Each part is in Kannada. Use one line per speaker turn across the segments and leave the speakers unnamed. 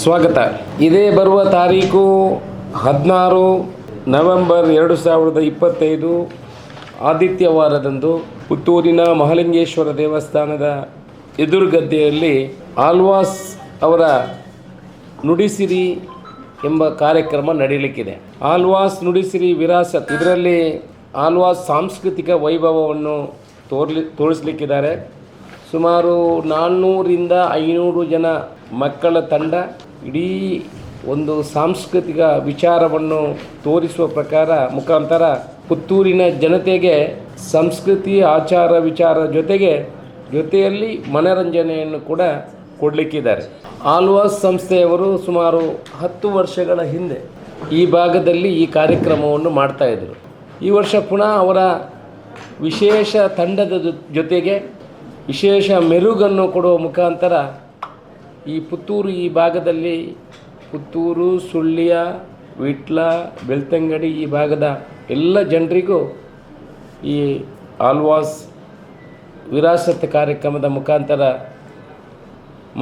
ಸ್ವಾಗತ. ಇದೇ ಬರುವ ತಾರೀಕು ಹದಿನಾರು ನವೆಂಬರ್ ಎರಡು ಸಾವಿರದ ಇಪ್ಪತ್ತೈದು ಆದಿತ್ಯವಾರದಂದು ಪುತ್ತೂರಿನ ಮಹಾಲಿಂಗೇಶ್ವರ ದೇವಸ್ಥಾನದ ಎದುರುಗದ್ದೆಯಲ್ಲಿ ಆಲ್ವಾಸ್ ಅವರ ನುಡಿಸಿರಿ ಎಂಬ ಕಾರ್ಯಕ್ರಮ ನಡೆಯಲಿಕ್ಕಿದೆ. ಆಲ್ವಾಸ್ ನುಡಿಸಿರಿ, ವಿರಾಸತ್ ಇದರಲ್ಲಿ ಆಲ್ವಾಸ್ ಸಾಂಸ್ಕೃತಿಕ ವೈಭವವನ್ನು ತೋರ್ಲಿ, ತೋರಿಸ್ಲಿಕ್ಕಿದ್ದಾರೆ. ಸುಮಾರು ನಾನ್ನೂರಿಂದ ಐನೂರು ಜನ ಮಕ್ಕಳ ತಂಡ ಇಡೀ ಒಂದು ಸಾಂಸ್ಕೃತಿಕ ವಿಚಾರವನ್ನು ತೋರಿಸುವ ಪ್ರಕಾರ ಮುಖಾಂತರ ಪುತ್ತೂರಿನ ಜನತೆಗೆ ಸಂಸ್ಕೃತಿ ಆಚಾರ ವಿಚಾರ ಜೊತೆಗೆ ಜೊತೆಯಲ್ಲಿ ಮನರಂಜನೆಯನ್ನು ಕೂಡ ಕೊಡಲಿಕ್ಕಿದ್ದಾರೆ. ಆಲ್ವಾಸ್ ಸಂಸ್ಥೆಯವರು ಸುಮಾರು ಹತ್ತು ವರ್ಷಗಳ ಹಿಂದೆ ಈ ಭಾಗದಲ್ಲಿ ಈ ಕಾರ್ಯಕ್ರಮವನ್ನು ಮಾಡ್ತಾ ಇದ್ದರು. ಈ ವರ್ಷ ಪುನಃ ಅವರ ವಿಶೇಷ ತಂಡದ ಜೊತೆಗೆ ವಿಶೇಷ ಮೆರುಗನ್ನು ಕೊಡುವ ಮುಖಾಂತರ ಈ ಪುತ್ತೂರು ಈ ಭಾಗದಲ್ಲಿ ಪುತ್ತೂರು, ಸುಳ್ಯ, ವಿಟ್ಲ, ಬೆಳ್ತಂಗಡಿ ಈ ಭಾಗದ ಎಲ್ಲ ಜನರಿಗೂ ಈ ಆಲ್ವಾಸ್ ವಿರಾಸತ್ ಕಾರ್ಯಕ್ರಮದ ಮುಖಾಂತರ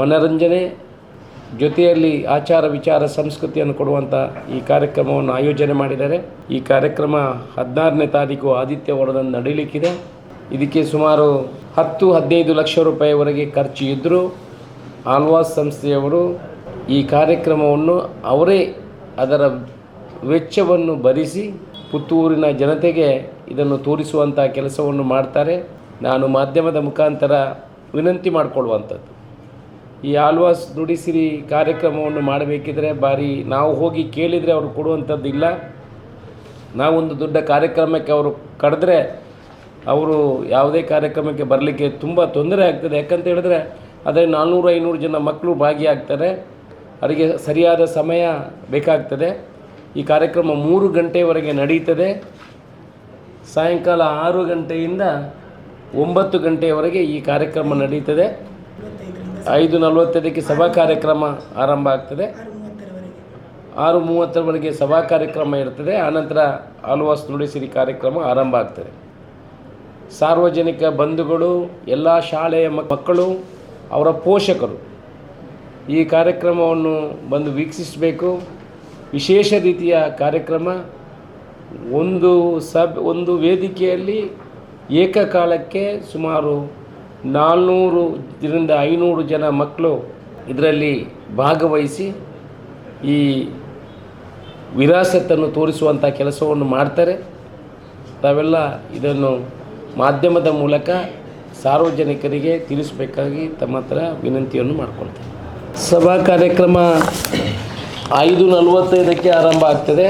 ಮನರಂಜನೆ ಜೊತೆಯಲ್ಲಿ ಆಚಾರ ವಿಚಾರ ಸಂಸ್ಕೃತಿಯನ್ನು ಕೊಡುವಂಥ ಈ ಕಾರ್ಯಕ್ರಮವನ್ನು ಆಯೋಜನೆ ಮಾಡಿದ್ದಾರೆ. ಈ ಕಾರ್ಯಕ್ರಮ ಹದಿನಾರನೇ ತಾರೀಕು ಆದಿತ್ಯವಾರದಂದು ನಡೀಲಿಕ್ಕಿದೆ. ಇದಕ್ಕೆ ಸುಮಾರು ಹತ್ತು ಹದಿನೈದು ಲಕ್ಷ ರೂಪಾಯಿವರೆಗೆ ಖರ್ಚು ಇದ್ದರೂ ಆಲ್ವಾಸ್ ಸಂಸ್ಥೆಯವರು ಈ ಕಾರ್ಯಕ್ರಮವನ್ನು ಅವರೇ ಅದರ ವೆಚ್ಚವನ್ನು ಭರಿಸಿ ಪುತ್ತೂರಿನ ಜನತೆಗೆ ಇದನ್ನು ತೋರಿಸುವಂಥ ಕೆಲಸವನ್ನು ಮಾಡ್ತಾರೆ. ನಾನು ಮಾಧ್ಯಮದ ಮುಖಾಂತರ ವಿನಂತಿ ಮಾಡಿಕೊಳ್ಳುವಂಥದ್ದು. ಈ ಆಲ್ವಾಸ್ ನುಡಿಸಿರಿ ಕಾರ್ಯಕ್ರಮವನ್ನು ಮಾಡಬೇಕಿದ್ರೆ ಬಾರಿ ನಾವು ಹೋಗಿ ಕೇಳಿದರೆ ಅವರು ಕೊಡುವಂಥದ್ದು ಇಲ್ಲ. ನಾವೊಂದು ದೊಡ್ಡ ಕಾರ್ಯಕ್ರಮಕ್ಕೆ ಅವರು ಕರೆದ್ರೆ ಅವರು ಯಾವುದೇ ಕಾರ್ಯಕ್ರಮಕ್ಕೆ ಬರಲಿಕ್ಕೆ ತುಂಬ ತೊಂದರೆ ಆಗ್ತದೆ. ಯಾಕಂತ ಹೇಳಿದ್ರೆ ಅದೇ ನಾನ್ನೂರು ಐನೂರು ಜನ ಮಕ್ಕಳು ಭಾಗಿಯಾಗ್ತಾರೆ. ಅವರಿಗೆ ಸರಿಯಾದ ಸಮಯ ಬೇಕಾಗ್ತದೆ. ಈ ಕಾರ್ಯಕ್ರಮ ಮೂರು ಗಂಟೆವರೆಗೆ ನಡೀತದೆ. ಸಾಯಂಕಾಲ ಆರು ಗಂಟೆಯಿಂದ ಒಂಬತ್ತು ಗಂಟೆಯವರೆಗೆ ಈ ಕಾರ್ಯಕ್ರಮ ನಡೀತದೆ. ಐದು ನಲವತ್ತೈದಕ್ಕೆ ಸಭಾ ಕಾರ್ಯಕ್ರಮ ಆರಂಭ ಆಗ್ತದೆ. ಆರು ಮೂವತ್ತರವರೆಗೆ ಸಭಾ ಕಾರ್ಯಕ್ರಮ ಇರ್ತದೆ. ಆನಂತರ ಆಲ್ವಾಸ್ ನುಡಿಸಿರಿ ಕಾರ್ಯಕ್ರಮ ಆರಂಭ ಆಗ್ತದೆ. ಸಾರ್ವಜನಿಕ ಬಂಧುಗಳು, ಎಲ್ಲ ಶಾಲೆಯ ಮಕ್ಕಳು ಅವರ ಪೋಷಕರು. ಈ ಕಾರ್ಯಕ್ರಮವನ್ನು ಬಂದು ವೀಕ್ಷಿಸಬೇಕು. ವಿಶೇಷ ರೀತಿಯ ಕಾರ್ಯಕ್ರಮ. ಒಂದು ಸಬ್, ಒಂದು ವೇದಿಕೆಯಲ್ಲಿ ಏಕಕಾಲಕ್ಕೆ ಸುಮಾರು ನಾಲ್ನೂರರಿಂದ ಐನೂರು ಜನ ಮಕ್ಕಳು ಇದರಲ್ಲಿ ಭಾಗವಹಿಸಿ ಈ ವಿರಾಸತ್ತನ್ನು ತೋರಿಸುವಂಥ ಕೆಲಸವನ್ನು ಮಾಡ್ತಾರೆ. ತಾವೆಲ್ಲ ಇದನ್ನು ಮಾಧ್ಯಮದ ಮೂಲಕ ಸಾರ್ವಜನಿಕರಿಗೆ ತಿಳಿಸಬೇಕಾಗಿ ತಮ್ಮ ಹತ್ರ ವಿನಂತಿಯನ್ನು ಮಾಡಿಕೊಳ್ತೇನೆ. ಸಭಾ ಕಾರ್ಯಕ್ರಮ ಐದು ನಲವತ್ತೈದಕ್ಕೆ ಆರಂಭ ಆಗ್ತದೆ.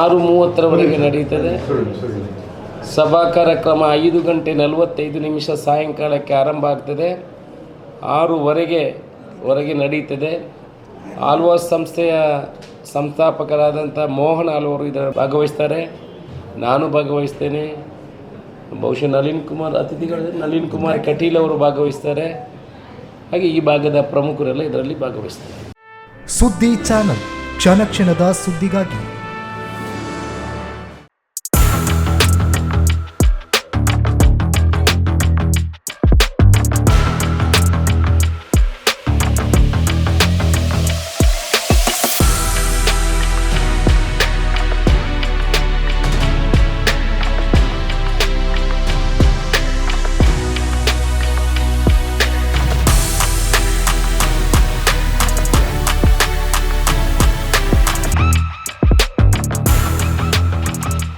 ಆರು ಮೂವತ್ತರವರೆಗೆ ನಡೀತದೆ ಸಭಾ ಕಾರ್ಯಕ್ರಮ ಐದು ಗಂಟೆ ನಲವತ್ತೈದು ನಿಮಿಷ ಸಾಯಂಕಾಲಕ್ಕೆ ಆರಂಭ ಆಗ್ತದೆ. ಆರೂವರೆಗೆ ವರೆಗೆ ನಡೀತದೆ ಆಲ್ವಾಸ್ ಸಂಸ್ಥೆಯ ಸಂಸ್ಥಾಪಕರಾದಂಥ ಮೋಹನ್ ಆಲ್ವರು ಇದರ ಭಾಗವಹಿಸ್ತಾರೆ. ನಾನು ಭಾಗವಹಿಸ್ತೇನೆ. ಬಹುಶಃ ನಳಿನ್ ಕುಮಾರ್, ಅತಿಥಿಗಳು ನಳಿನ್ ಕುಮಾರ್ ಕಟೀಲ್ ಅವರು ಭಾಗವಹಿಸ್ತಾರೆ. ಹಾಗೆ ಈ ಭಾಗದ ಪ್ರಮುಖರೆಲ್ಲ ಇದರಲ್ಲಿ ಭಾಗವಹಿಸ್ತಾರೆ.
ಸುದ್ದಿ ಚಾನಲ್, ಕ್ಷಣ ಕ್ಷಣದ ಸುದ್ದಿಗಾಗಿ